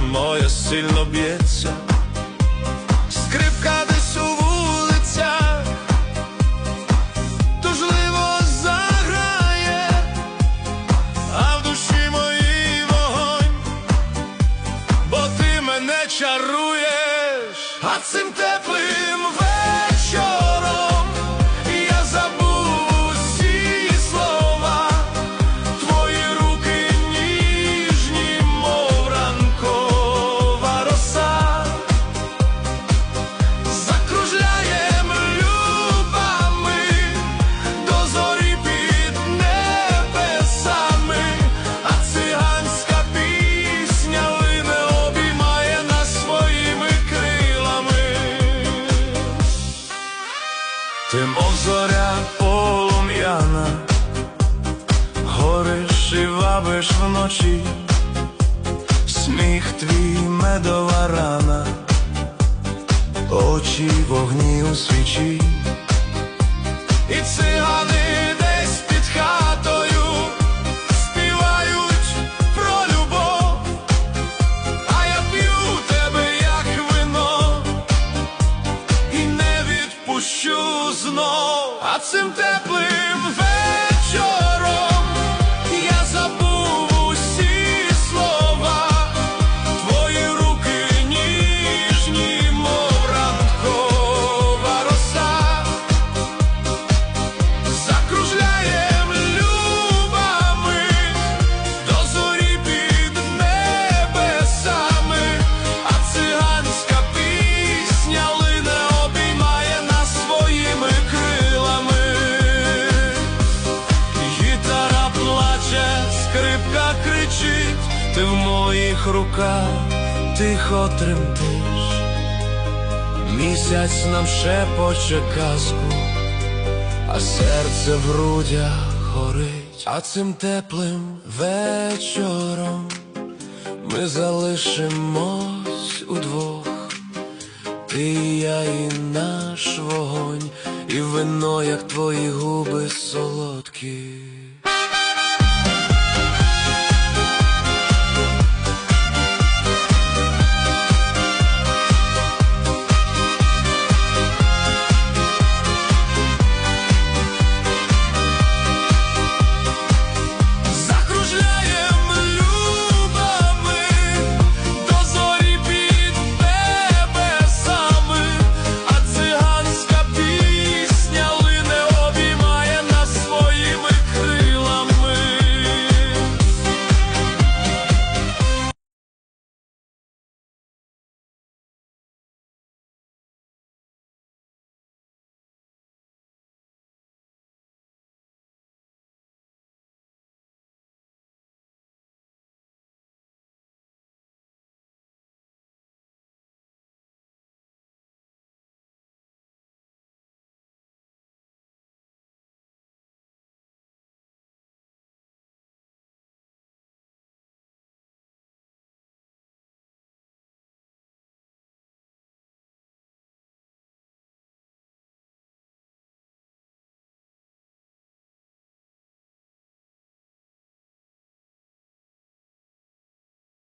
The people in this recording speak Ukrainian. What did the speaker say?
моє сильно б'ється, скрипка десь у вулицях, тужливо заграє, а в душі моїй вогонь, бо ти мене чаруєш, а цим теплим вабиш вночі, сміх твій медова рана, очі вогні у свічі, ти в моїх руках тихо тремтиш. Місяць нам шепоче казку, а серце в грудях горить, а цим теплим вечором ми залишимось удвох. Ти, я і наш вогонь, і вино, як твої губи солодкі.